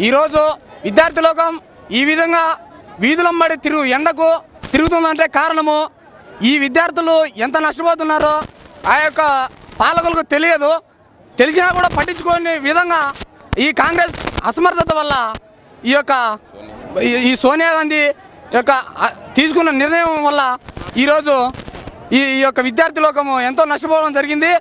ఈరోజు విద్యార్థి లోకం ఈ విధంగా వీధులంబడి తిరుగు ఎండకు తిరుగుతుందంటే కారణము ఈ విద్యార్థులు ఎంత నష్టపోతున్నారో ఆ యొక్క పాలకులకు తెలియదు. తెలిసినా కూడా పట్టించుకోని విధంగా ఈ కాంగ్రెస్ అసమర్థత వల్ల ఈ యొక్క ఈ- ఈ సోనియా గాంధీ యొక్క తీసుకున్న నిర్ణయం వల్ల ఈరోజు ఈ ఈ యొక్క విద్యార్థి లోకము ఎంతో నష్టపోవడం జరిగింది.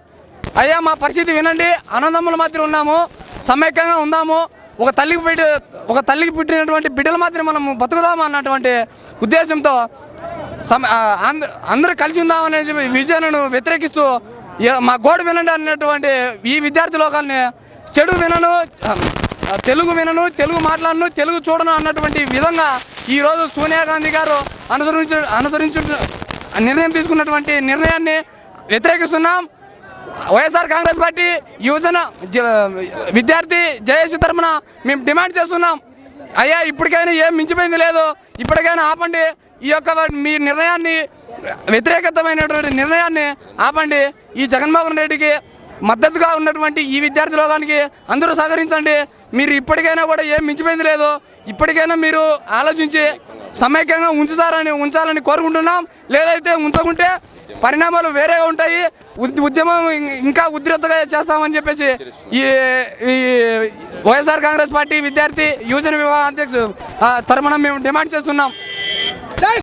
అయ్యా మా పరిస్థితి వినండి. అన్నదమ్ముల మాత్రం ఉన్నాము. సమైక్యంగా ఉందాము. ఒక తల్లికి పెట్టి ఒక తల్లికి పుట్టినటువంటి బిడ్డలు మాత్రం మనం బతుకుదామా అన్నటువంటి ఉద్దేశంతో సమ అంద అందరూ కలిసి ఉందామనే చెప్పి విజయను వ్యతిరేకిస్తూ మా గోడు వినండి అన్నటువంటి ఈ విద్యార్థి లోకాన్ని చెడు వినను తెలుగు వినను తెలుగు మాట్లాడను తెలుగు చూడను అన్నటువంటి విధంగా ఈరోజు సోనియా గాంధీ గారు అనుసరించు అనుసరించు నిర్ణయం తీసుకున్నటువంటి నిర్ణయాన్ని వ్యతిరేకిస్తున్నాం. వైఎస్ఆర్ కాంగ్రెస్ పార్టీ యువజన జ- విద్యార్థి జేఏసీ తరఫున మేము డిమాండ్ చేస్తున్నాం. అయ్యా ఇప్పటికైనా ఏం మించిపోయింది లేదు. ఇప్పటికైనా ఆపండి. ఈ యొక్క మీ నిర్ణయాన్ని వ్యతిరేకతమైనటువంటి నిర్ణయాన్ని ఆపండి. ఈ జగన్మోహన్ రెడ్డికి మద్దతుగా ఉన్నటువంటి ఈ విద్యార్థి లోకానికి అందరూ సహకరించండి. మీరు ఇప్పటికైనా కూడా ఏం మించిపోయింది లేదు. ఇప్పటికైనా మీరు ఆలోచించి సమైక్యంగా ఉంచుతారని ఉంచాలని కోరుకుంటున్నాం. లేదైతే ఉంచకుంటే పరిణామాలు వేరేగా ఉంటాయి. ఉద్యమం ఇంకా ఉధృతగా చేస్తామని చెప్పేసి ఈ ఈ వైఎస్ఆర్ కాంగ్రెస్ పార్టీ విద్యార్థి యువజన విభాగ అధ్యక్షుడు ఆ, తరపున మేము డిమాండ్ చేస్తున్నాం.